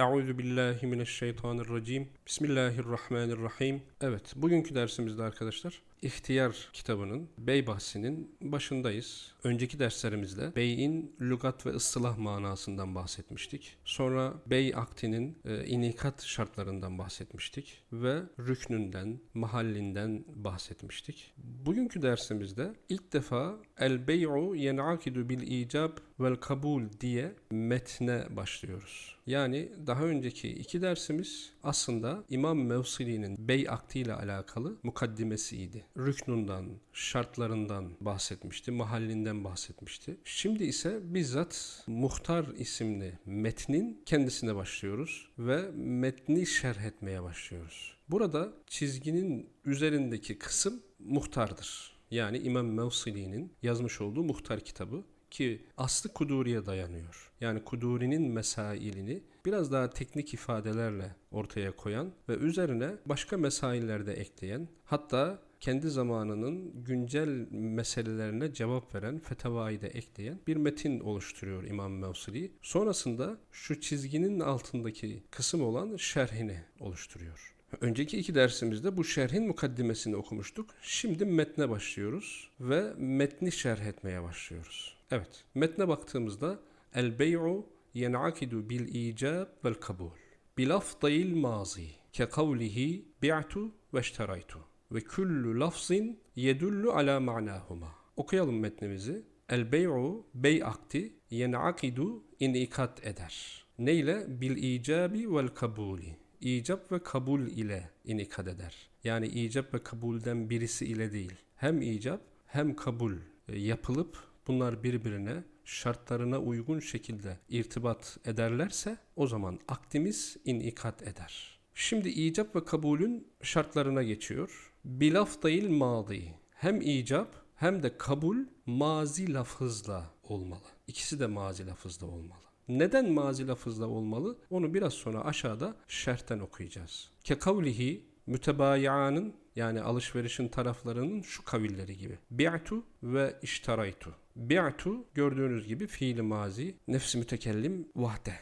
Euzu billahi mineşşeytanirracim. Bismillahirrahmanirrahim. Evet, bugünkü dersimizde arkadaşlar İhtiyar kitabının bey bahsinin başındayız. Önceki derslerimizde beyin lügat ve ıstılah manasından bahsetmiştik. Sonra bey aktinin e, inikat şartlarından bahsetmiştik ve rüknünden, mahallinden bahsetmiştik. Bugünkü dersimizde ilk defa el bey'u yen'akidu bil icab vel kabul diye metne başlıyoruz. Yani daha önceki iki dersimiz aslında İmam Mevsili'nin bey aktiyle alakalı mukaddimesiydi. Rüknundan, şartlarından bahsetmişti, mahallinden bahsetmişti. Şimdi ise bizzat Muhtar isimli metnin kendisine başlıyoruz ve metni şerh etmeye başlıyoruz. Burada çizginin üzerindeki kısım muhtardır. Yani İmam Mevsili'nin yazmış olduğu muhtar kitabı ki aslı Kuduri'ye dayanıyor. Yani Kuduri'nin mesailini biraz daha teknik ifadelerle ortaya koyan ve üzerine başka mesailler de ekleyen hatta kendi zamanının güncel meselelerine cevap veren fetavayı da ekleyen bir metin oluşturuyor İmam Mevsili. Sonrasında şu çizginin altındaki kısım olan şerhini oluşturuyor. Önceki iki dersimizde bu şerhin mukaddimesini okumuştuk. Şimdi metne başlıyoruz ve metni şerh etmeye başlıyoruz. Evet, metne baktığımızda el bey'u yen'akidu bil icab vel kabul. Bilafdayil mazi ke kavlihi bi'tu ve işteraytu ve kullu lafzin yedullu ala ma'nahuma. Okuyalım metnimizi. El bey'u bey akti yen'akidu inikat eder. Neyle? Bil icabi vel kabuli. İcab ve kabul ile inikat eder. Yani icab ve kabulden birisi ile değil. Hem icab hem kabul e, yapılıp bunlar birbirine şartlarına uygun şekilde irtibat ederlerse o zaman akdimiz inikat eder. Şimdi icap ve kabulün şartlarına geçiyor. Bilaf değil madi. Hem icap hem de kabul mazi lafızla olmalı. İkisi de mazi lafızla olmalı. Neden mazi lafızla olmalı? Onu biraz sonra aşağıda şerhten okuyacağız. Ke kavlihi mütebayianın yani alışverişin taraflarının şu kavilleri gibi. Bi'tu ve iştaraytu. Bi'tu gördüğünüz gibi fiili mazi nefsi mütekellim vahde.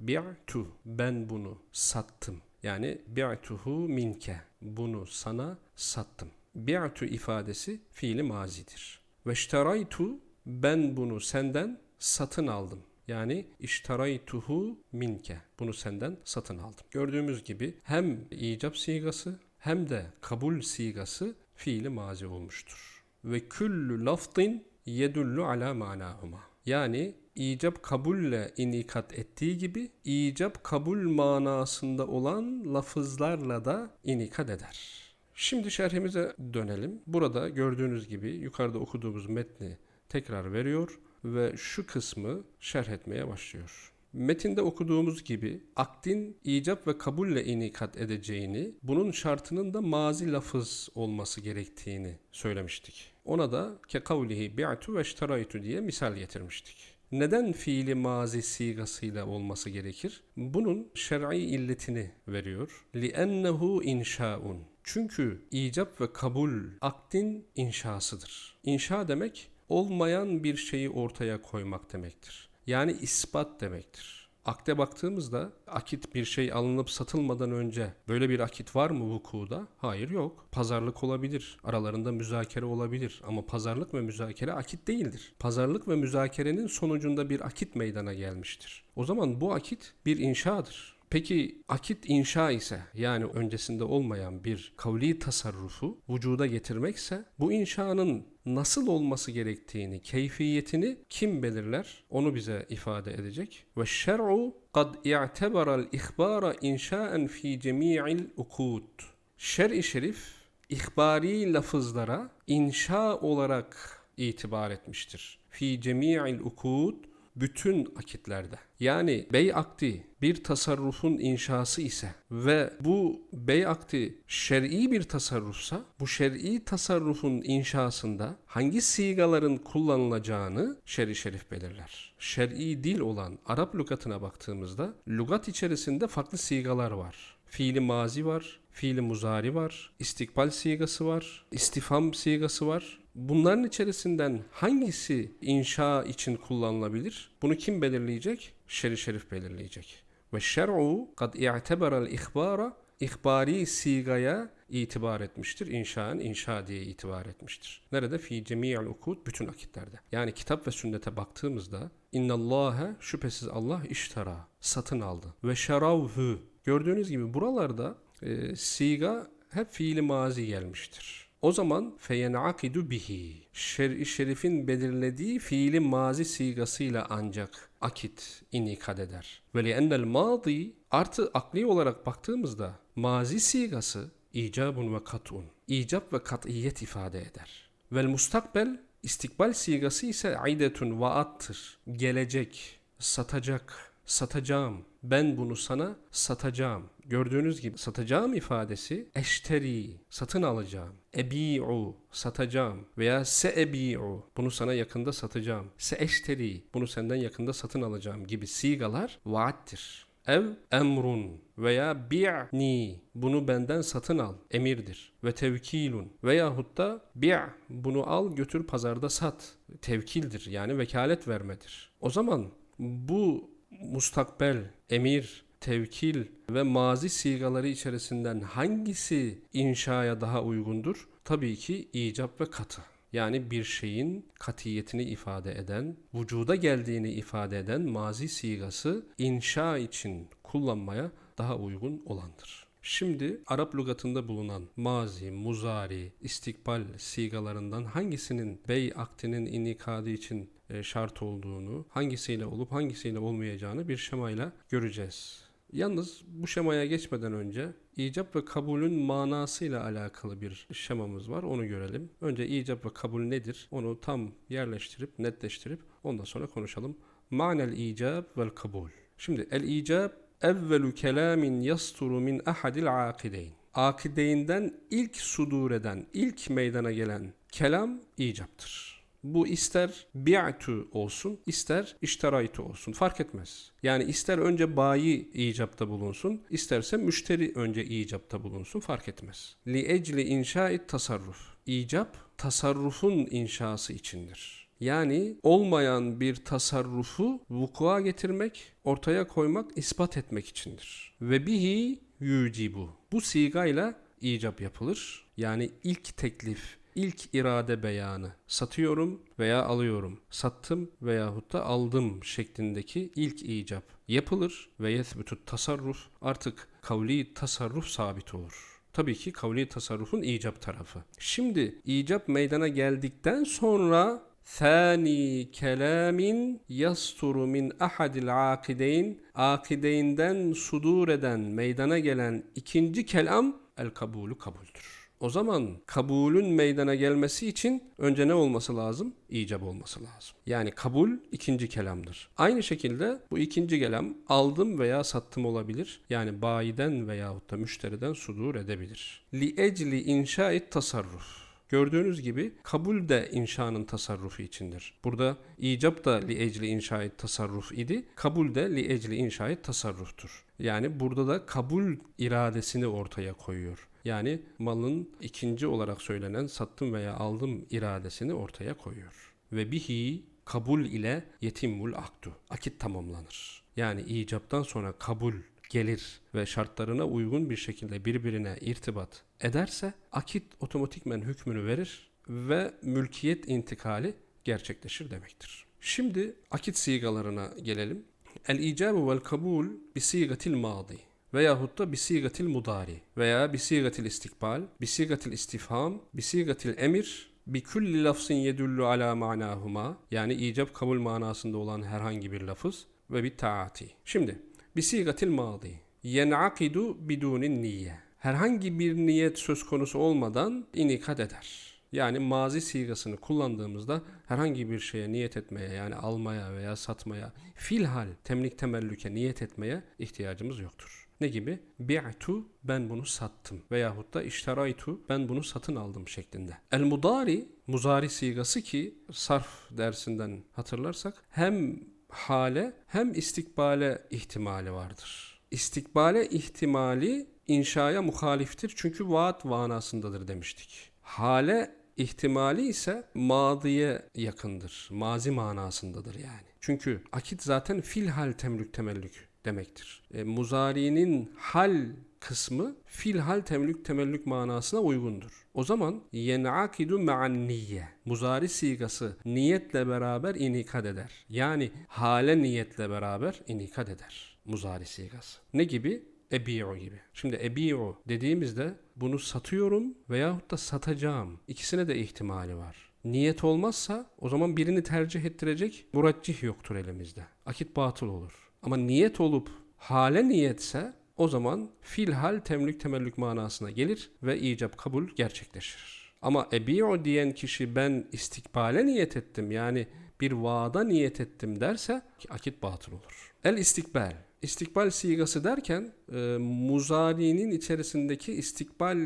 Bi'tu ben bunu sattım. Yani bi'tuhu minke bunu sana sattım. Bi'tu ifadesi fiili mazidir. Ve iştaraytu ben bunu senden satın aldım. Yani iştaraytuhu minke. Bunu senden satın aldım. Gördüğümüz gibi hem icap sigası hem de kabul sigası fiili mazi olmuştur. Ve küllü lafdin yedullu ala manahuma. Yani icap kabulle inikat ettiği gibi icap kabul manasında olan lafızlarla da inikat eder. Şimdi şerhimize dönelim. Burada gördüğünüz gibi yukarıda okuduğumuz metni tekrar veriyor ve şu kısmı şerh etmeye başlıyor. Metinde okuduğumuz gibi akdin icap ve kabulle inikat edeceğini, bunun şartının da mazi lafız olması gerektiğini söylemiştik. Ona da ke kavlihi bi'tu ve diye misal getirmiştik Neden fiili mazi sigasıyla olması gerekir? Bunun şer'i illetini veriyor. لِأَنَّهُ inşaun. Çünkü icap ve kabul akdin inşasıdır. İnşa demek olmayan bir şeyi ortaya koymak demektir. Yani ispat demektir. Akde baktığımızda akit bir şey alınıp satılmadan önce böyle bir akit var mı vukuda? Hayır yok. Pazarlık olabilir. Aralarında müzakere olabilir. Ama pazarlık ve müzakere akit değildir. Pazarlık ve müzakerenin sonucunda bir akit meydana gelmiştir. O zaman bu akit bir inşadır. Peki akit inşa ise yani öncesinde olmayan bir kavli tasarrufu vücuda getirmekse bu inşanın nasıl olması gerektiğini, keyfiyetini kim belirler? Onu bize ifade edecek. Ve şer'u kad i'tebara'l ihbara inşaen fi cemi'il ukud. Şer-i şerif ihbari lafızlara inşa olarak itibar etmiştir. Fi cemi'il ukud bütün akitlerde. Yani bey akdi bir tasarrufun inşası ise ve bu bey akdi şer'i bir tasarrufsa bu şer'i tasarrufun inşasında hangi sigaların kullanılacağını şer'i şerif belirler. Şer'i dil olan Arap lügatına baktığımızda lügat içerisinde farklı sigalar var. Fiili mazi var, fiili muzari var, istikbal sigası var, istifam sigası var. Bunların içerisinden hangisi inşa için kullanılabilir? Bunu kim belirleyecek? Şerif şerif belirleyecek. Ve şer'u kad i'teberel ihbara ihbari sigaya itibar etmiştir. İnşaın inşa diye itibar etmiştir. Nerede? Fi cemi'il ukud bütün akitlerde. Yani kitap ve sünnete baktığımızda innallâhe şüphesiz Allah iştara satın aldı. Ve şeravhu gördüğünüz gibi buralarda e, siga hep fiili mazi gelmiştir. O zaman feyenakidu bihi. Şer-i şerifin belirlediği fiili mazi sigasıyla ancak akit inikad eder. Ve li'ennel madi artı akli olarak baktığımızda mazi sigası icabun ve kat'un. İcab ve kat'iyet ifade eder. Vel mustakbel istikbal sigası ise aidetun vaattır. Gelecek, satacak, satacağım. Ben bunu sana satacağım. Gördüğünüz gibi satacağım ifadesi eşteri, satın alacağım. Ebi'u, satacağım. Veya se'ebi'u, bunu sana yakında satacağım. Se'eşteri, bunu senden yakında satın alacağım gibi sigalar vaattir. Ev emrun veya bi'ni bunu benden satın al emirdir ve tevkilun veyahut da bi' bunu al götür pazarda sat tevkildir yani vekalet vermedir. O zaman bu mustakbel, emir, tevkil ve mazi sigaları içerisinden hangisi inşaya daha uygundur? Tabii ki icap ve katı. Yani bir şeyin katiyetini ifade eden, vücuda geldiğini ifade eden mazi sigası inşa için kullanmaya daha uygun olandır. Şimdi Arap lügatında bulunan mazi, muzari, istikbal sigalarından hangisinin bey aktinin inikadı için şart olduğunu, hangisiyle olup hangisiyle olmayacağını bir şemayla göreceğiz. Yalnız bu şemaya geçmeden önce icap ve kabulün manasıyla alakalı bir şemamız var. Onu görelim. Önce icap ve kabul nedir? Onu tam yerleştirip, netleştirip ondan sonra konuşalım. Manel icab vel kabul. Şimdi el icab evvelu kelamin yasturu min ahadil akideyn. Akideyinden ilk sudur eden, ilk meydana gelen kelam icaptır. Bu ister bi'tu olsun, ister iştaraytu olsun. Fark etmez. Yani ister önce bayi icapta bulunsun, isterse müşteri önce icapta bulunsun. Fark etmez. Li ecli inşait tasarruf. İcap, tasarrufun inşası içindir. Yani olmayan bir tasarrufu vukua getirmek, ortaya koymak, ispat etmek içindir. Ve bihi yucibu. Bu sigayla icap yapılır. Yani ilk teklif, ilk irade beyanı satıyorum veya alıyorum, sattım veyahut da aldım şeklindeki ilk icap yapılır ve yethbütü tasarruf artık kavli tasarruf sabit olur. Tabii ki kavli tasarrufun icap tarafı. Şimdi icap meydana geldikten sonra Thani kelamin yasturu min ahadil akideyn akideyinden sudur eden meydana gelen ikinci kelam el kabulü kabuldür. O zaman kabulün meydana gelmesi için önce ne olması lazım? İcab olması lazım. Yani kabul ikinci kelamdır. Aynı şekilde bu ikinci kelam aldım veya sattım olabilir. Yani bayiden veyahut da müşteriden sudur edebilir. Li ecli inşait tasarruf. Gördüğünüz gibi kabul de inşanın tasarrufu içindir. Burada icap da li ecli inşait tasarruf idi. Kabul de li ecli inşait tasarruftur. Yani burada da kabul iradesini ortaya koyuyor. Yani malın ikinci olarak söylenen sattım veya aldım iradesini ortaya koyuyor. Ve bihi kabul ile yetimmul akdu. Akit tamamlanır. Yani icaptan sonra kabul gelir ve şartlarına uygun bir şekilde birbirine irtibat ederse akit otomatikmen hükmünü verir ve mülkiyet intikali gerçekleşir demektir. Şimdi akit sigalarına gelelim. El icabu vel kabul bi sigatil madi veyahut da bi sigatil mudari veya bi sigatil istikbal, bi sigatil istifham, bi sigatil emir, bi kulli lafzin yedullu ala manahuma yani icap kabul manasında olan herhangi bir lafız ve bir taati. Şimdi bi sigatil madi yen'akidu bidunin niye. Herhangi bir niyet söz konusu olmadan inikat eder. Yani mazi sigasını kullandığımızda herhangi bir şeye niyet etmeye yani almaya veya satmaya filhal temlik temellüke niyet etmeye ihtiyacımız yoktur. Ne gibi? Bi'tu ben bunu sattım veyahut da iştaraytu ben bunu satın aldım şeklinde. El mudari muzari sigası ki sarf dersinden hatırlarsak hem hale hem istikbale ihtimali vardır. İstikbale ihtimali inşaya muhaliftir çünkü vaat manasındadır demiştik. Hale ihtimali ise madiye yakındır. Mazi manasındadır yani. Çünkü akit zaten filhal temlük temellük demektir. E, muzari'nin hal kısmı fil hal temlük temellük manasına uygundur. O zaman yen'akidu ma'an niyye. Muzari sigası niyetle beraber inikat eder. Yani hale niyetle beraber inikat eder. Muzari sigası. Ne gibi? Ebi'u gibi. Mübarek ebi'u dediğimizde bunu satıyorum veyahut da satacağım. İkisine de ihtimali var. Niyet olmazsa o zaman birini tercih ettirecek muraccih yoktur elimizde. Akit batıl olur. Ama niyet olup hale niyetse o zaman fil hal temlük temellük manasına gelir ve icap kabul gerçekleşir. Ama ebi'u diyen kişi ben istikbale niyet ettim yani bir vaada niyet ettim derse akit batıl olur. El istikbal. İstikbal sigası derken e, muzari'nin içerisindeki istikbal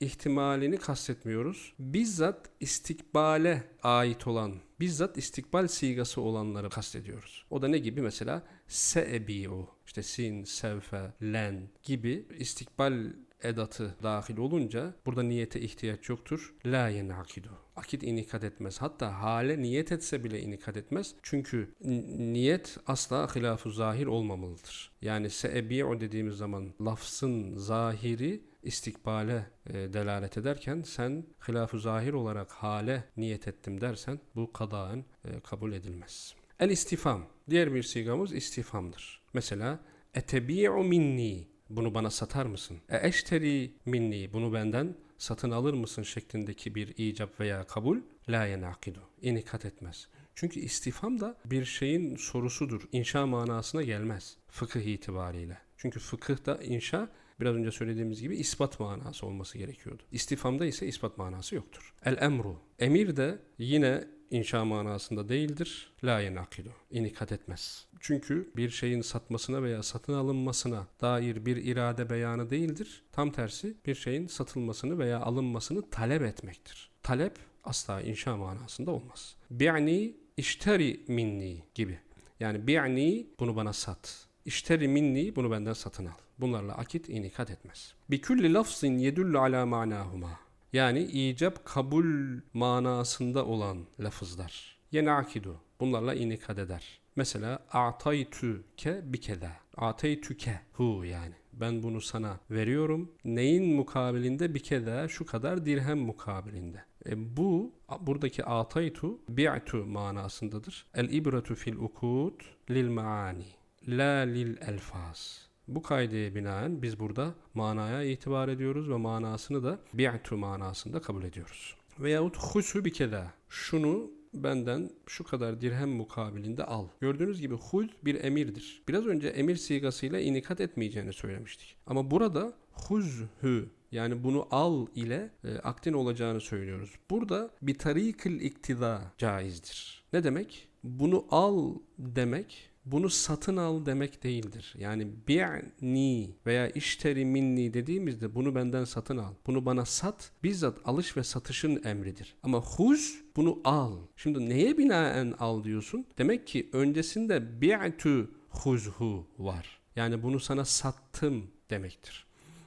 ihtimalini kastetmiyoruz. Bizzat istikbale ait olan, bizzat istikbal sigası olanları kastediyoruz. O da ne gibi mesela? Se'ebi'u, işte sin, sevfe, len gibi istikbal edatı dahil olunca burada niyete ihtiyaç yoktur. La yenakidu. Akit inikat etmez. Hatta hale niyet etse bile inikat etmez. Çünkü niyet asla hilafu zahir olmamalıdır. Yani se'ebi'u dediğimiz zaman lafzın zahiri istikbale e, delalet ederken sen hilaf-ı zahir olarak hale niyet ettim dersen bu kadaen e, kabul edilmez. El istifam. Diğer bir sigamız istifamdır. Mesela etebi'u minni. Bunu bana satar mısın? E eşteri minni. Bunu benden satın alır mısın şeklindeki bir icap veya kabul la yenakidu. İnikat etmez. Çünkü istifam da bir şeyin sorusudur. İnşa manasına gelmez fıkıh itibariyle. Çünkü fıkıhta inşa biraz önce söylediğimiz gibi ispat manası olması gerekiyordu. İstifamda ise ispat manası yoktur. El emru. Emir de yine inşa manasında değildir. La yenakidu. İnikat etmez. Çünkü bir şeyin satmasına veya satın alınmasına dair bir irade beyanı değildir. Tam tersi bir şeyin satılmasını veya alınmasını talep etmektir. Talep asla inşa manasında olmaz. Bi'ni işteri minni gibi. Yani bi'ni bunu bana sat. İşteri minni bunu benden satın al. Bunlarla akit inikat etmez. Bi kulli lafzin yedullu ala manahuma. Yani icap kabul manasında olan lafızlar. Yenakidu. Bunlarla inikat eder. Mesela a'taytuke bikeda. A'taytuke hu yani. Ben bunu sana veriyorum. Neyin mukabilinde bikeda şu kadar dirhem mukabilinde. E bu buradaki ataytu bi'tu manasındadır. El ibretu fil ukut lil maani la lil elfaz. Bu kaideye binaen biz burada manaya itibar ediyoruz ve manasını da bi'tu manasında kabul ediyoruz. Veyahut husu bir keda. Şunu benden şu kadar dirhem mukabilinde al. Gördüğünüz gibi hul bir emirdir. Biraz önce emir sigasıyla inikat etmeyeceğini söylemiştik. Ama burada huzhu yani bunu al ile e, aktin olacağını söylüyoruz. Burada bir tarikil iktida caizdir. Ne demek? Bunu al demek bunu satın al demek değildir. Yani bi'ni veya işteri minni dediğimizde bunu benden satın al. Bunu bana sat bizzat alış ve satışın emridir. Ama huz bunu al. Şimdi neye binaen al diyorsun? Demek ki öncesinde bi'tu huzhu var. Yani bunu sana sattım demektir.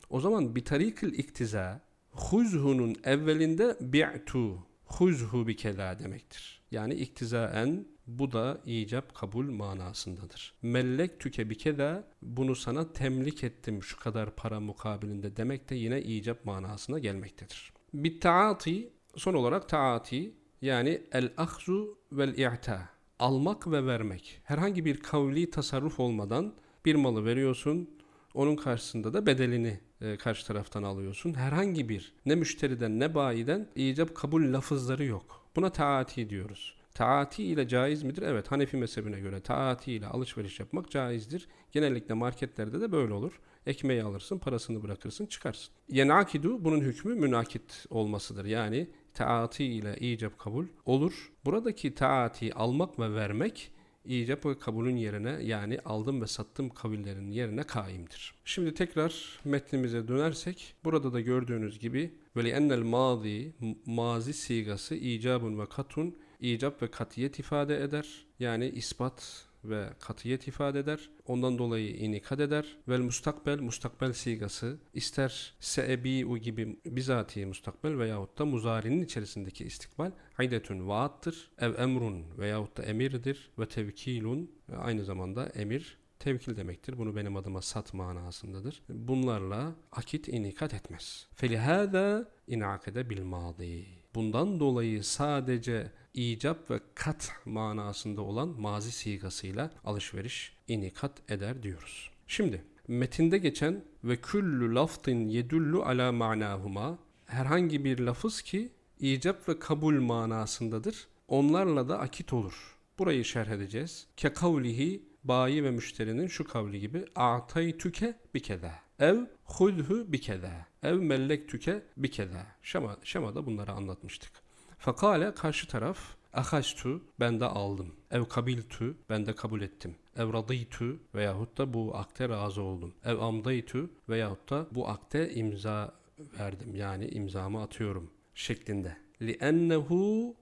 O zaman bir tarikil iktiza huzhunun evvelinde bi'tu huzhu bir kela demektir. Yani iktizaen bu da icap kabul manasındadır. Mellek tüke bikeda bunu sana temlik ettim şu kadar para mukabilinde demek de yine icap manasına gelmektedir. Taati son olarak taati yani el ahzu vel i'ta almak ve vermek. Herhangi bir kavli tasarruf olmadan bir malı veriyorsun, onun karşısında da bedelini e, karşı taraftan alıyorsun. Herhangi bir ne müşteriden ne bayiden icap kabul lafızları yok. Buna taati diyoruz. Taati ile caiz midir? Evet Hanefi mezhebine göre taati ile alışveriş yapmak caizdir. Genellikle marketlerde de böyle olur. Ekmeği alırsın, parasını bırakırsın, çıkarsın. Yenakidu bunun hükmü münakit olmasıdır. Yani taati ile icap kabul olur. Buradaki taati almak ve vermek icap ve kabulün yerine yani aldım ve sattım kavillerinin yerine kaimdir. Şimdi tekrar metnimize dönersek burada da gördüğünüz gibi veli ennel mazi mazi sigası icabun ve katun icap ve katiyet ifade eder. Yani ispat ve katiyet ifade eder. Ondan dolayı inikat eder. Vel mustakbel, mustakbel sigası ister seebi'u gibi bizatihi mustakbel veyahut da muzarinin içerisindeki istikbal haydetün vaattır. Ev emrun veyahut da emirdir ve tevkilun ve aynı zamanda emir tevkil demektir. Bunu benim adıma sat manasındadır. Bunlarla akit inikat etmez. Felihâzâ inakede bil mâdî. Bundan dolayı sadece icap ve kat manasında olan mazi sigasıyla alışveriş inikat eder diyoruz. Şimdi metinde geçen ve küllü laftin yedullu ala manahuma herhangi bir lafız ki icap ve kabul manasındadır. Onlarla da akit olur. Burayı şerh edeceğiz. Ke kavlihi bayi ve müşterinin şu kavli gibi a'taytuke bi keda. Ev hudhu bi keda. Ev mellektüke bi keda. Şema, şemada bunları anlatmıştık. Fakale karşı taraf ahastu ben de aldım. Ev kabiltu ben de kabul ettim. Ev radıytu veyahut da bu akte razı oldum. Ev amdaytu veyahut da bu akte imza verdim. Yani imzamı atıyorum şeklinde. لِأَنَّهُ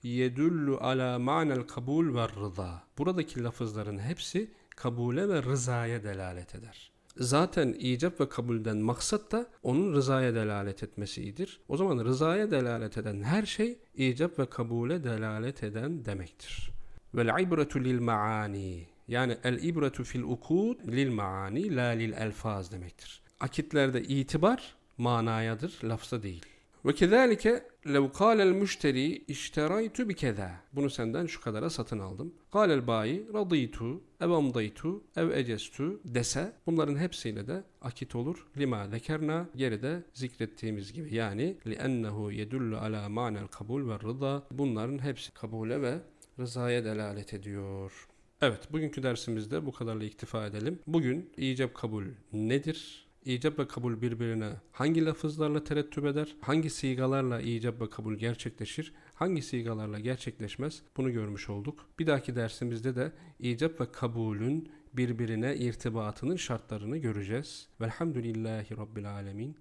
يَدُلُّ عَلَى مَعْنَ الْكَبُولِ وَالرِّضَى Buradaki lafızların hepsi kabule ve rızaya delalet eder. Zaten icap ve kabulden maksat da onun rızaya delalet etmesidir. O zaman rızaya delalet eden her şey icap ve kabule delalet eden demektir. Vel ibretu lil maani yani el ibretu fil ukud lil maani la lil elfaz demektir. Akitlerde itibar manayadır, lafza değil. Ve kezalike lev kâlel müşteri işteraytu bi keza. Bunu senden şu kadara satın aldım. Kâlel bayi radıytu ev amdaytu ev ecestu dese bunların hepsiyle de akit olur. Lima zekerna geride zikrettiğimiz gibi yani li'ennehu yedullu ala manel kabul ve rıza bunların hepsi kabule ve rızaya delalet ediyor. Evet, bugünkü dersimizde bu kadarla iktifa edelim. Bugün icap kabul nedir? İcap ve kabul birbirine hangi lafızlarla terettüp eder? Hangi sigalarla icap ve kabul gerçekleşir? Hangi sigalarla gerçekleşmez? Bunu görmüş olduk. Bir dahaki dersimizde de icap ve kabulün birbirine irtibatının şartlarını göreceğiz. Velhamdülillahi Rabbil Alemin.